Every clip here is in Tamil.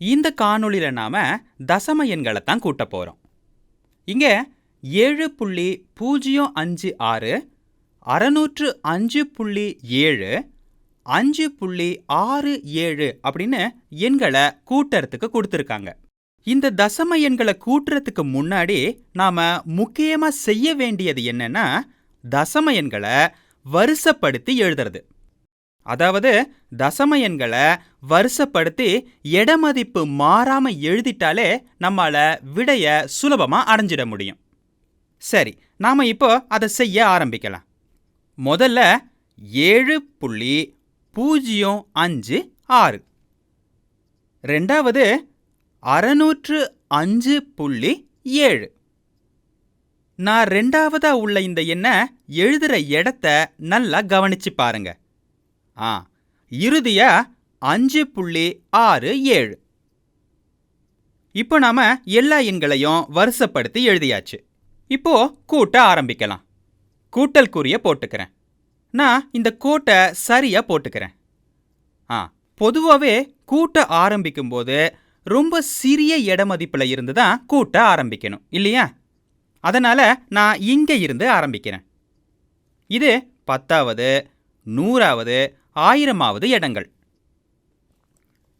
இந்த காணொளியில் நாம தசம எண்களை தான் கூட்ட போறோம். இங்க ஏழு புள்ளி பூஜ்ஜியம் அஞ்சு ஆறு அறநூற்று அஞ்சு புள்ளி ஏழு அஞ்சு புள்ளி ஆறு ஏழு அப்படின்னு எண்களை கூட்டுறதுக்கு கொடுத்துருக்காங்க. இந்த தசம எண்களை கூட்டுறதுக்கு முன்னாடி நாம முக்கியமா செய்ய வேண்டியது என்னன்னா தசம எண்களை வரிசைப்படுத்தி எழுதுறது. அதாவது தசம எண்களை வருஷப்படுத்தி இடமதிப்பு மாறாம எழுதிட்டாலே நம்மால விடைய சுலபமா அடைஞ்சிட முடியும். சரி நாம இப்போ அதை செய்ய ஆரம்பிக்கலாம். முதல்ல ஏழு புள்ளி பூஜ்ஜியம் அஞ்சு ஆறு. ரெண்டாவது அறநூற்று அஞ்சு புள்ளி ஏழு. நான் ரெண்டாவதா உள்ள இந்த எண்ணை எழுதுற இடத்த நல்லா கவனிச்சு பாருங்க. ஆ. இறுதியா அஞ்சு புள்ளி ஆறு ஏழு. இப்போ நாம எல்லா எண்களையும் வருசப்படுத்தி எழுதியாச்சு. இப்போ கூட்ட ஆரம்பிக்கலாம். கூட்டல் குறிய போட்டுக்கிறேன். நான் இந்த கோட்டை சரியா போட்டுக்கிறேன். ஆ பொதுவாகவே கூட்ட ஆரம்பிக்கும்போது ரொம்ப சிறிய இடமதிப்பில் இருந்து தான் கூட்ட ஆரம்பிக்கணும் இல்லையா? அதனால் நான் இங்கே இருந்து ஆரம்பிக்கிறேன். இது பத்தாவது நூறாவது ஆயிரமாவது இடங்கள்.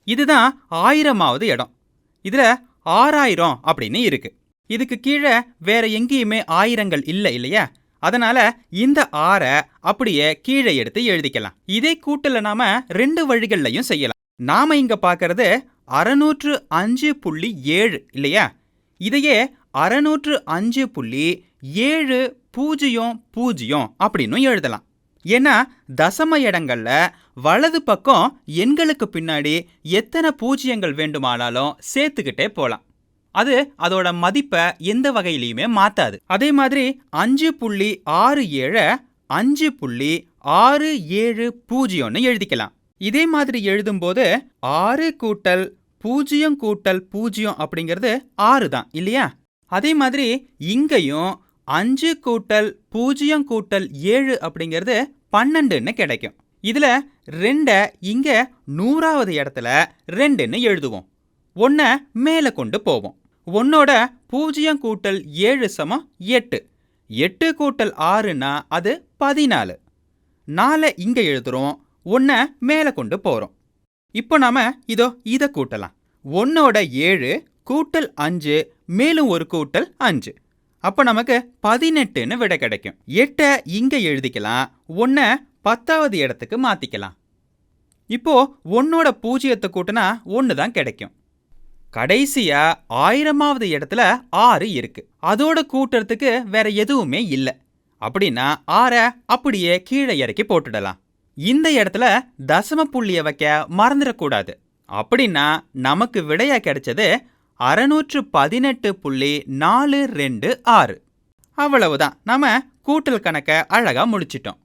இதுதான் ஆயிரமாவது இடம். இதில் ஆறாயிரம் அப்படின்னு இருக்கு. இதுக்கு கீழே வேற எங்கேயுமே ஆயிரங்கள் இல்லை இல்லையா? அதனால இந்த ஆறை அப்படியே கீழே எடுத்து எழுதிக்கலாம். இதே கூட்டில் நாம ரெண்டு வழிகள்லையும் செய்யலாம். நாம இங்க பார்க்கறது அறநூற்று அஞ்சு புள்ளி ஏழு இல்லையா? இதையே அறநூற்று அஞ்சு புள்ளி ஏழு பூஜ்ஜியம் பூஜ்ஜியம் அப்படின்னு எழுதலாம். ஏன்னா தசம இடங்கள்ல வலது பக்கம் எண்களுக்கு பின்னாடி எத்தனை பூஜ்ஜியங்கள் வேண்டுமானாலும் சேர்த்துக்கிட்டே போலாம். அது அதோட மதிப்பை எந்த வகையிலையுமே மாத்தாது. அதே மாதிரி அஞ்சு புள்ளி ஆறு ஏழை அஞ்சு புள்ளி ஆறு ஏழு பூஜ்ஜியம்னு எழுதிக்கலாம். இதே மாதிரி எழுதும்போது ஆறு கூட்டல் பூஜ்ஜியம் கூட்டல் பூஜ்ஜியம் அப்படிங்கிறது ஆறு தான் இல்லையா? அதே மாதிரி இங்கேயும் அஞ்சு கூட்டல் பூஜ்ஜியம் கூட்டல் ஏழு அப்படிங்கிறது பன்னெண்டுன்னு கிடைக்கும். இதுல ரெண்டை இங்க நூறாவது இடத்துல ரெண்டுன்னு எழுதுவோம். ஒன்றை மேலே கொண்டு போவோம். ஒன்னோட பூஜ்ஜியம் கூட்டல் ஏழு சமம் எட்டு. எட்டு கூட்டல் ஆறுனா அது பதினாலு. நாலை இங்க எழுதுறோம் ஒன்றை மேலே கொண்டு போறோம். இப்போ நாம இதோ இதை கூட்டலாம். ஒன்னோட ஏழு கூட்டல் அஞ்சு மேலும் ஒரு கூட்டல் அஞ்சு. அப்போ நமக்கு பதினெட்டுன்னு விடை கிடைக்கும். எட்டை இங்க எழுதிக்கலாம். ஒன்றை பத்தாவது இடத்துக்கு மாத்திக்கலாம். இப்போ ஒன்னோட பூஜ்ஜியத்தை கூட்டினா ஒன்று தான் கிடைக்கும். கடைசியா ஆயிரமாவது இடத்துல ஆறு இருக்கு. அதோட கூட்டுறதுக்கு வேற எதுவுமே இல்லை. அப்படின்னா ஆற அப்படியே கீழே இறக்கி போட்டுடலாம். இந்த இடத்துல தசம புள்ளிய வைக்க மறந்துடக்கூடாது. அப்படின்னா நமக்கு விடையா கிடைச்சது அறநூற்று பதினெட்டு புள்ளி நாலு ரெண்டு ஆறு. அவ்வளவுதான். நாம கூட்டல் கணக்கை அழகா முடிச்சிட்டோம்.